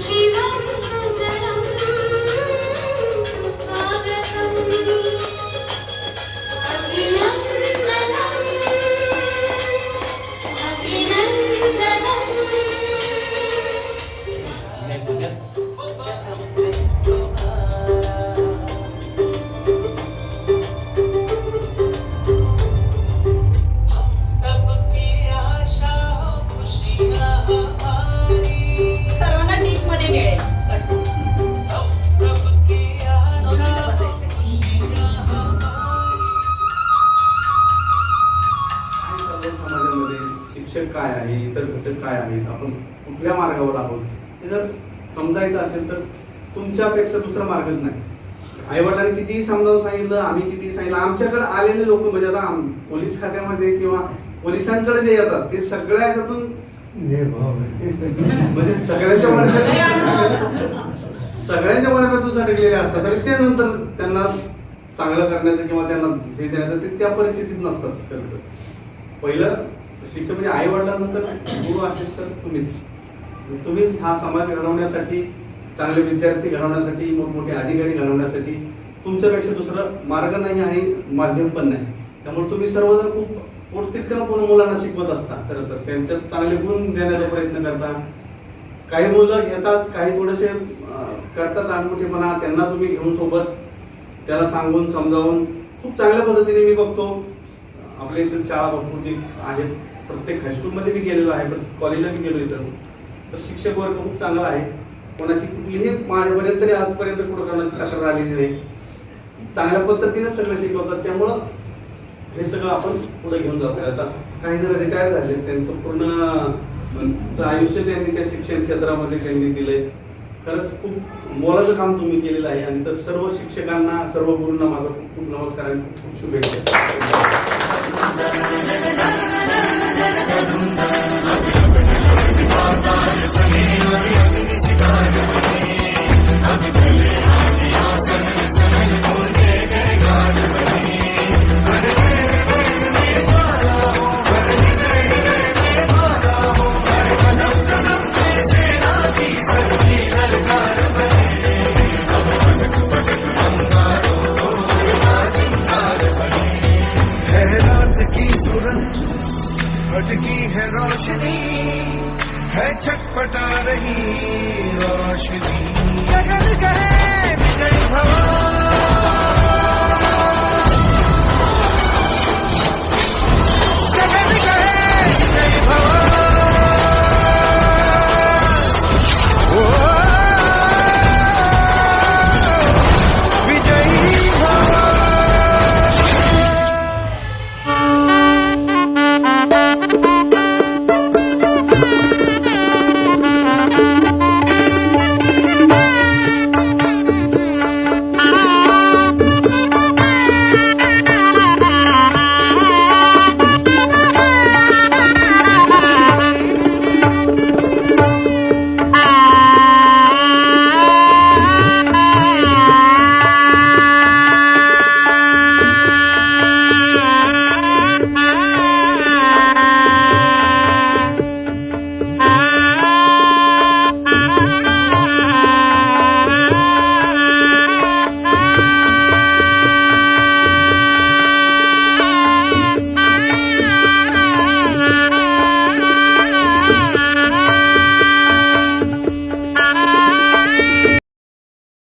Te dou काय आहे इतर घटक काय आहेत आपण कुठल्या मार्गावर आहोत हे जर समजायचं असेल तर तुमच्यापेक्षा दुसरा मार्गच नाही. आईवडिलांनी कितीही समजावून सांगितलं आम्ही कितीही सांगितलं आमच्याकडे आलेले लोक म्हणजे आता आम- पोलीस खात्यामध्ये किंवा पोलिसांकडे जे येतात ते सगळ्या याच्यातून म्हणजे सगळ्यांच्या मनात सगळ्यांच्या मनातून सटकलेले असतात आणि ते नंतर त्यांना चांगलं करण्याचं किंवा त्यांना हे देण्याचं ते त्या परिस्थितीत खरं तर पहिलं शिक्षक म्हणजे आई वडिलांनंतर गुरु असेल तर तुम्हीच. म्हणजे तुम्हीच हा समाज घडवण्यासाठी चांगले विद्यार्थी घडवण्यासाठी मोठमोठे अधिकारी घडवण्यासाठी तुमच्यापेक्षा दुसरं मार्ग नाही आणि माध्यम पण नाही. त्यामुळे तुम्ही सर्वजण खूप पोटतिटकन पण मुलांना शिकवत असता. खरं तर त्यांच्यात चांगले गुण देण्याचा प्रयत्न करता. काही मुलं घेतात काही थोडेसे करतात अनमोठेपणा त्यांना तुम्ही घेऊन सोबत त्याला सांगून समजावून खूप चांगल्या पद्धतीने मी बघतो. आपल्या इथं शाळा भरपूर आहेत प्रत्येक हायस्कूलमध्ये मी गेलेलो आहे प्रत्येक कॉलेजला मी गेलो इथं. तर शिक्षक वर्ग खूप चांगला आहे. कोणाची कुठलीही माझ्यापर्यंत तरी आजपर्यंत कुठं कोणाची तक्रार आलेली नाही. चांगल्या पद्धतीने सगळं शिकवतात. त्यामुळं हे सगळं आपण पुढे घेऊन जातोय. आता काही जण रिटायर झाले. त्यांचं पूर्ण आयुष्य त्यांनी त्या शिक्षण क्षेत्रामध्ये त्यांनी दिलंय. खरंच खूप मोलाचं काम तुम्ही केलेलं आहे. आणि तर सर्व शिक्षकांना सर्व गुरूंना माझा खूप खूप नमस्कार आणि खूप खूप शुभेच्छा. भटकी है रोशनी है छटपटा रही रोशनी। गगन कहे विजय भवन।